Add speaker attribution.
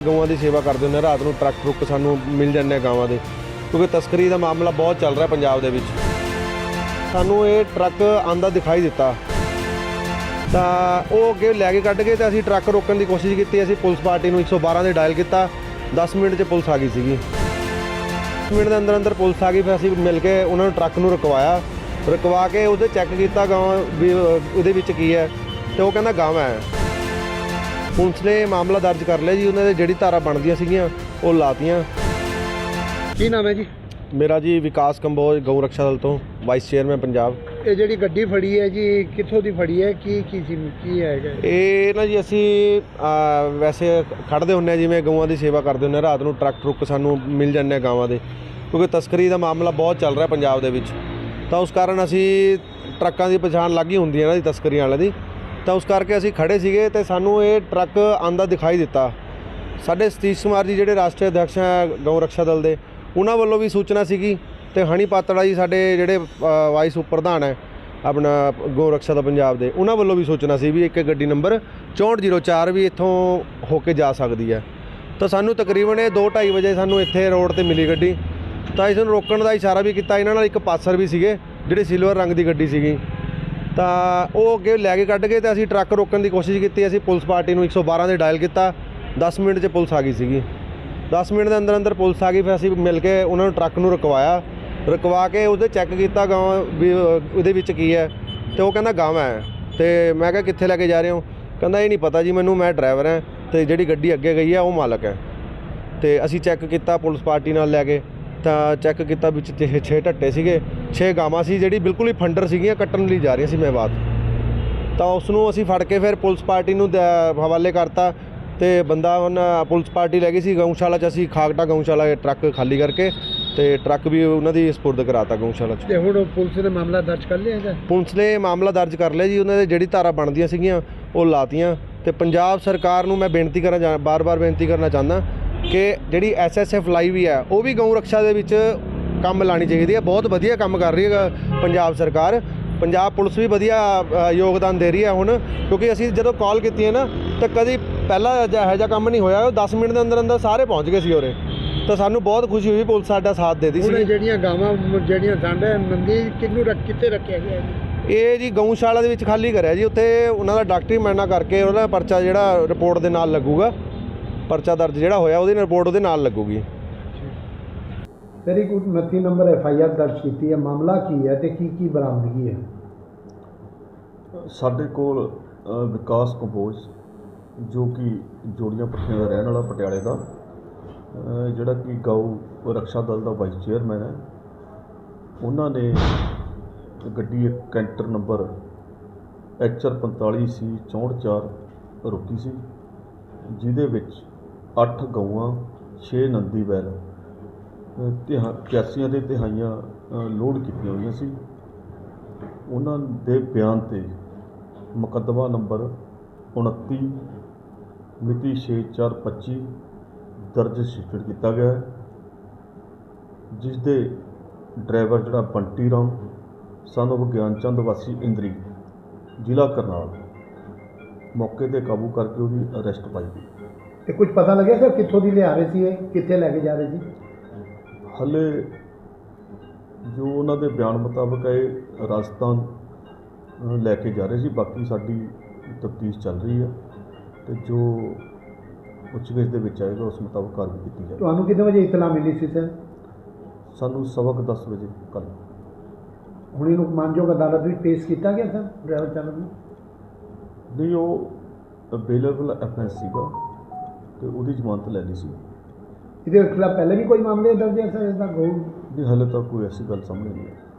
Speaker 1: ਗਊਆਂ ਦੀ ਸੇਵਾ ਕਰਦੇ ਹੁੰਦੇ ਹਾਂ ਰਾਤ ਨੂੰ ਟਰੱਕ ਟਰੁੱਕ ਸਾਨੂੰ ਮਿਲ ਜਾਂਦੇ ਆ ਗਾਵਾਂ ਦੇ, ਕਿਉਂਕਿ ਤਸਕਰੀ ਦਾ ਮਾਮਲਾ ਬਹੁਤ ਚੱਲ ਰਿਹਾ ਪੰਜਾਬ ਦੇ ਵਿੱਚ। ਸਾਨੂੰ ਇਹ ਟਰੱਕ ਆਂਦਾ ਦਿਖਾਈ ਦਿੱਤਾ। ਤਾਂ ਉਹ ਅੱਗੇ ਲੈ ਕੇ ਕੱਢ ਕੇ ਤੇ ਅਸੀਂ ਟਰੱਕ ਰੋਕਣ ਦੀ ਕੋਸ਼ਿਸ਼ ਕੀਤੀ, ਅਸੀਂ ਪੁਲਿਸ ਪਾਰਟੀ ਨੂੰ 112 ਦੇ ਡਾਇਲ ਕੀਤਾ। 10 ਮਿੰਟ 'ਚ ਪੁਲਿਸ ਆ ਗਈ ਸੀਗੀ। 10 ਮਿੰਟ ਦੇ ਅੰਦਰ ਅੰਦਰ ਪੁਲਿਸ ਆ ਗਈ, ਫਿਰ ਅਸੀਂ ਮਿਲ ਕੇ ਉਹਨਾਂ ਨੂੰ ਟਰੱਕ ਨੂੰ ਰੁਕਵਾਇਆ। ਰੁਕਵਾ ਕੇ ਉਹਦੇ ਚੈੱਕ ਕੀਤਾ ਗਾਵਾਂ ਵੀ ਉਹਦੇ ਵਿੱਚ ਕੀ ਹੈ, ਤੇ ਉਹ ਕਹਿੰਦਾ ਗਾਵਾਂ ਹੈ। ਪੁਲਿਸ ਨੇ ਮਾਮਲਾ ਦਰਜ ਕਰ ਲਿਆ ਜੀ ਉਹਨਾਂ ਦੇ ਜਿਹੜੀ ਧਾਰਾ ਬਣਦੀਆਂ ਸੀਗੀਆਂ ਉਹ ਲਾਤੀਆਂ।
Speaker 2: ਕੀ ਨਾਮ ਹੈ ਜੀ?
Speaker 1: ਮੇਰਾ ਜੀ ਵਿਕਾਸ ਕੰਬੋਜ ਗਊ ਰਕਸ਼ਾ ਦਲ ਤੋਂ ਵਾਈਸ ਚੇਅਰਮੈਨ ਪੰਜਾਬ।
Speaker 2: ਇਹ ਜਿਹੜੀ ਗੱਡੀ ਫੜੀ ਹੈ ਜੀ ਕਿੱਥੋਂ ਦੀ ਫੜੀ ਹੈ? ਕੀ ਕੀ ਸੀ ਕੀ ਹੈਗਾ
Speaker 1: ਇਹ? ਨਾ ਜੀ ਅਸੀਂ ਅਹ, ਵੈਸੇ ਖੜਦੇ ਹੁੰਨੇ ਆ ਜਿਵੇਂ ਗਊਆਂ ਦੀ ਸੇਵਾ ਕਰਦੇ ਹੁੰਨੇ ਆ ਰਾਤ ਨੂੰ ਟਰੱਕ ਟਰੁੱਕ ਸਾਨੂੰ ਮਿਲ ਜਾਂਦੇ ਆ ਗਾਵਾਂ ਦੇ। ਕਿਉਂਕਿ ਤਸਕਰੀ ਦਾ ਮਾਮਲਾ ਬਹੁਤ ਚੱਲ ਰਿਹਾ ਪੰਜਾਬ ਦੇ ਵਿੱਚ। ਤਾਂ ਉਸ ਕਾਰਨ ਅਸੀਂ ਟਰੱਕਾਂ ਦੀ ਪਛਾਣ ਲੱਗੀ ਹੁੰਦੀ ਹੈ ਨਾ ਦੀ ਤਸਕਰੀ ਵਾਲਿਆਂ ਦੀ। ਤਾਂ ਉਸ ਕਰਕੇ ਅਸੀਂ ਖੜੇ ਸੀਗੇ ਤੇ ਸਾਨੂੰ ਇਹ ਟਰੱਕ ਆਂਦਾ ਦਿਖਾਈ ਦਿੱਤਾ। ਸਾਡੇ ਸਤੀਸ਼ ਕੁਮਾਰ ਜੀ ਜਿਹੜੇ ਰਾਸ਼ਟਰੀ ਅਧਿਕਸ਼ ਹੈ ਗਊ ਰਕਸ਼ਾ ਦਲ ਦੇ, ਉਹਨਾਂ ਵੱਲੋਂ ਵੀ ਸੂਚਨਾ ਸੀਗੀ ਤੇ ਹਣੀ ਪਾਤੜਾ ਜੀ ਸਾਡੇ ਜਿਹੜੇ ਵਾਈਸ ਉਪ ਪ੍ਰਧਾਨ ਹੈ ਆਪਣਾ ਗਊ ਰਕਸ਼ਾ ਦਾ ਪੰਜਾਬ ਦੇ, ਉਹਨਾਂ ਵੱਲੋਂ ਵੀ ਸੂਚਨਾ ਸੀ ਵੀ ਇੱਕ ਗੱਡੀ ਨੰਬਰ 6404 ਵੀ ਇੱਥੋਂ ਹੋ ਕੇ ਜਾ ਸਕਦੀ ਹੈ। ਤਾਂ ਸਾਨੂੰ ਤਕਰੀਬਨ ਇਹ 2:30 ਵਜੇ ਸਾਨੂੰ ਇੱਥੇ ਰੋਡ ਤੇ ਮਿਲੀ ਗੱਡੀ। ਤਾਂ ਇਸ ਨੂੰ ਰੋਕਣ ਦਾ ਇਸ਼ਾਰਾ ਵੀ ਕੀਤਾ, ਇਹਨਾਂ ਨਾਲ ਇੱਕ ਪਾਸਰ ਵੀ ਸੀਗੇ, ਜਿਹੜੇ ਸਿਲਵਰ ਰੰਗ ਦੀ ਗੱਡੀ ਸੀਗੀ। ਤਾਂ ਉਹ ਅੱਗੇ ਲੈ ਕੇ ਕੱਢ ਗਏ ਤੇ ਅਸੀਂ ਟਰੱਕ ਰੋਕਣ ਦੀ ਕੋਸ਼ਿਸ਼ ਕੀਤੀ ਅਸੀਂ ਪੁਲਿਸ ਪਾਰਟੀ ਨੂੰ 112 ਦੇ ਡਾਇਲ ਕੀਤਾ। 10 ਮਿੰਟ 'ਚ ਪੁਲਿਸ ਆ ਗਈ ਸੀਗੀ। 10 ਮਿੰਟ ਦੇ ਅੰਦਰ ਅੰਦਰ ਪੁਲਿਸ ਆ ਗਈ ਫਿਰ ਅਸੀਂ ਮਿਲ ਕੇ ਉਹਨਾਂ ਨੂੰ ਟਰੱਕ ਨੂੰ ਰੁਕਵਾਇਆ। ਰੁਕਵਾ ਕੇ ਉਹਦੇ ਚੈੱਕ ਕੀਤਾ ਗਾਵਾਂ ਵੀ ਅਹ, ਉਹਦੇ ਵਿੱਚ ਕੀ ਹੈ। ਤੇ ਉਹ ਕਹਿੰਦਾ ਗਾਵਾਂ ਹੈ। ਤੇ ਮੈਂ ਕਿਹਾ ਕਿੱਥੇ ਲੈ ਕੇ ਜਾ ਰਹੇ ਹੋ? ਕਹਿੰਦਾ ਇਹ ਨਹੀਂ ਪਤਾ ਜੀ ਮੈਨੂੰ ਮੈਂ ਡਰਾਈਵਰ ਹਾਂ ਤੇ ਜਿਹੜੀ ਗੱਡੀ ਅੱਗੇ ਗਈ ਹੈ ਉਹ ਮਾਲਕ ਹੈ। ਤੇ ਅਸੀਂ ਚੈੱਕ ਕੀਤਾ ਪੁਲਿਸ ਪਾਰਟੀ ਨਾਲ ਲੈ ਕੇ। ਤਾਂ ਚੈੱਕ ਕੀਤਾ ਵਿੱਚ 6 ਢੱਟੇ ਸੀਗੇ 6 ਗਾਵਾਂ ਸੀ ਜਿਹੜੀ ਬਿਲਕੁਲ ਹੀ ਫੰਡਰ ਸੀਗੀਆਂ ਕੱਟਣ ਲਈ ਜਾ ਰਹੀਆਂ ਸੀ ਮੈਂ ਬਾਤ ਤਾਂ ਉਸ ਨੂੰ ਅਸੀਂ ਫੜ ਕੇ ਫਿਰ ਪੁਲਿਸ ਪਾਰਟੀ ਨੂੰ ਹਵਾਲੇ ਕਰਤਾ ਤੇ ਬੰਦਾ ਹੁਣ ਪੁਲਿਸ ਪਾਰਟੀ ਲੈ ਗਈ ਸੀ ਗਊਸ਼ਾਲਾ 'ਚ ਅਸੀਂ ਖਾਗਟਾ ਗਊਸ਼ਾਲਾ ਦੇ ਟਰੱਕ ਖਾਲੀ ਕਰਕੇ ਤੇ ਟਰੱਕ ਵੀ ਉਹਨਾਂ ਦੀ ਸਪੁਰਦ ਕਰਾਤਾ ਗਊਸ਼ਾਲਾ 'ਚ।
Speaker 2: ਤੇ ਹੁਣ ਪੁਲਿਸ ਨੇ ਮਾਮਲਾ ਦਰਜ ਕਰ ਲਿਆ ਹੈਗਾ
Speaker 1: ਪੁਲਿਸ ਨੇ ਮਾਮਲਾ ਦਰਜ ਕਰ ਲਿਆ ਜੀ ਉਹਨਾਂ ਦੇ ਜਿਹੜੀ ਧਾਰਾ ਬਣਦੀਆਂ ਸੀਗੀਆਂ ਉਹ ਲਾਤੀਆਂ ਤੇ ਪੰਜਾਬ ਸਰਕਾਰ ਨੂੰ ਮੈਂ ਬੇਨਤੀ ਚਾਹ ਬਾਰ-ਬਾਰ ਬੇਨਤੀ ਕਰਨਾ ਚਾਹੁੰਦਾ ਕਿ ਜਿਹੜੀ ਐਸਐਸਐਫ ਲਾਈ ਵੀ ਹੈ ਉਹ ਵੀ ਗਊ ਰਕਸ਼ਾ ਦੇ ਵਿੱਚ ਕੰਮ ਲਾਣੀ ਚਾਹੀਦੀ ਹੈ। ਬਹੁਤ ਵਧੀਆ ਕੰਮ ਕਰ ਰਹੀ ਹੈ ਪੰਜਾਬ ਸਰਕਾਰ। ਪੰਜਾਬ ਪੁਲਿਸ ਵੀ ਵਧੀਆ ਯੋਗਦਾਨ ਦੇ ਰਹੀ ਹੈ ਹੁਣ ਕਿਉਂਕਿ ਅਸੀਂ ਜਦੋਂ ਕਾਲ ਕੀਤੀ ਹੈ ਨਾ ਤਾਂ ਕਦੀ ਪਹਿਲਾਂ ਇਹੋ ਜਿਹਾ ਕੰਮ ਨਹੀਂ ਹੋਇਆ। ਉਹ 10 ਮਿੰਟ ਦੇ ਅੰਦਰ ਅੰਦਰ ਸਾਰੇ ਪਹੁੰਚ ਗਏ ਸੀ ਉਰੇ। ਤਾਂ ਸਾਨੂੰ ਬਹੁਤ ਖੁਸ਼ੀ ਹੋਈ ਪੁਲਿਸ ਸਾਡਾ ਸਾਥ ਦੇ ਦੀ
Speaker 2: ਹੁਣ
Speaker 1: ਸੀ
Speaker 2: ਜਿਹੜੀਆਂ ਗਾਵਾਂ ਜਿਹੜੀਆਂ ਦੰਡ ਹੈ ਕਿੰਨੂੰ ਰੱਖ ਕਿੱਥੇ ਰੱਖਿਆ ਗਿਆ ਹੈ
Speaker 1: ਇਹ ਜੀ ਗਊਸ਼ਾਲਾ ਦੇ ਵਿੱਚ ਖਾਲੀ ਕਰਿਆ ਜੀ। ਉੱਥੇ ਉਹਨਾਂ ਦਾ ਡਾਕਟਰੀ ਮੈਨਾ ਕਰਕੇ ਉਹਦਾ ਪਰਚਾ ਜਿਹੜਾ ਰਿਪੋਰਟ ਦੇ ਨਾਲ ਲੱਗੂਗਾ। ਪਰਚਾ ਦਰਜ ਜਿਹੜਾ ਹੋਇਆ ਉਹਦੀ ਰਿਪੋਰਟ ਉਹਦੇ ਨਾਲ ਲੱਗੂਗੀ।
Speaker 2: ਤੇਰੀ ਕੋਈ 29 ਨੰਬਰ ਐਫ ਆਈ ਆਰ ਦਰਜ ਕੀਤੀ ਹੈ। ਮਾਮਲਾ ਕੀ ਹੈ ਤੇ ਕੀ ਕੀ ਬਰਾਮਦਗੀ ਹੈ?
Speaker 3: ਸਾਡੇ ਕੋਲ ਅ, ਵਿਕਾਸ ਕੰਬੋਜ ਜੋ ਕਿ ਜੋੜੀਆਂ ਪੱਠੀਆਂ ਦਾ ਰਹਿਣ ਵਾਲਾ ਪਟਿਆਲੇ ਦਾ ਅ, ਜਿਹੜਾ ਕਿ ਗਊ ਰਕਸ਼ਾ ਦਲ ਦਾ ਵਾਈਸ ਚੇਅਰਮੈਨ ਹੈ। ਉਹਨਾਂ ਨੇ ਗੱਡੀ ਇੱਕ ਕੈਂਟਰ ਨੰਬਰ HR 45 ਸੀ 64 ਰੋਕੀ ਸੀ ਜਿਹਦੇ ਵਿੱਚ ਅੱਠ ਗਊਆਂ ਛੇ ਨੰਦੀ ਬੈਲ ਤਿਹਾ 81 ਦੇ ਤਿਹਾਈਆਂ ਅ, ਲੋਡ ਕੀਤੀਆਂ ਹੋਈਆਂ ਸੀ। ਉਹਨਾਂ ਦੇ ਬਿਆਨ ਤੇ ਮੁਕੱਦਮਾ ਨੰਬਰ 29 ਮਿਤੀ 6425 ਦਰਜ ਰਜਿਸਟਰ ਕੀਤਾ ਗਿਆ ਜਿਸ ਦੇ ਡਰਾਈਵਰ ਜਿਹੜਾ ਬੰਟੀ ਰਾਮ son of ਗਿਆਨਚੰਦ ਵਾਸੀ ਇੰਦਰੀ ਜ਼ਿਲ੍ਹਾ ਕਰਨਾਲ। ਮੌਕੇ ਤੇ ਕਾਬੂ ਕਰਕੇ ਉਹਦੀ ਅਰੈਸਟ ਪਾਈ ਗਈ।
Speaker 2: ਤੇ ਕੁਝ ਪਤਾ ਲੱਗਿਆ ਸਰ ਕਿੱਥੋਂ ਦੀ ਲਿਆ ਰਹੇ ਸੀ ਇਹ? ਕਿੱਥੇ ਲੈ ਕੇ ਜਾ ਰਹੇ ਸੀ?
Speaker 3: ਹਲੇ ਜੋ ਉਹਨਾਂ ਦੇ ਬਿਆਨ ਮੁਤਾਬਕ ਹੈ ਇਹ ਰਾਜਸਥਾਨ ਅ, ਲੈ ਕੇ ਜਾ ਰਹੇ ਸੀ ਬਾਕੀ ਸਾਡੀ ਤਫਤੀਸ਼ ਚੱਲ ਰਹੀ ਹੈ ਤੇ ਜੋ ਪੁੱਛਗਿੱਛ ਦੇ ਵਿੱਚ ਆਏਗਾ ਉਸ ਮੁਤਾਬਕ ਕਾਰਵਾਈ ਕੀਤੀ ਜਾਏਗੀ।
Speaker 2: ਤੁਹਾਨੂੰ ਕਿੰਨੇ ਵਜੇ ਇਤਲਾ ਮਿਲੀ ਸੀ ਸਰ?
Speaker 3: ਸਾਨੂੰ ਸਵਾ ਕੁ ਦਸ ਵਜੇ ਕੱਲ।
Speaker 2: ਹੁਣ ਇਹਨੂੰ ਮਾਨਯੋਗ ਅਦਾਲਤ ਵਿੱਚ ਪੇਸ਼ ਕੀਤਾ ਗਿਆ ਸਰ ਡਰਾਈਵਰ ਚਾਲਕ ਨੂੰ?
Speaker 3: ਨਹੀਂ ਉਹ ਅਵੇਲੇਬਲ ਐਫਐਸ ਸੀਗਾ। ਤੇ ਉਹਦੀ ਜ਼ਮਾਨਤ ਲੈ ਲਈ ਸੀ।
Speaker 2: ਇਹਦੇ ਖਿਲਾਫ ਪਹਿਲੇ ਵੀ ਕੋਈ ਮਾਮਲੇ ਦਰਜ ਹੈ ਸਰ ਇਸ ਦਾ ਗਊ
Speaker 3: ਨਹੀਂ ਹਲੇ ਤੱਕ ਕੋਈ ਐਸੀ ਗੱਲ ਸਾਹਮਣੇ ਨਹੀਂ ਆਈ।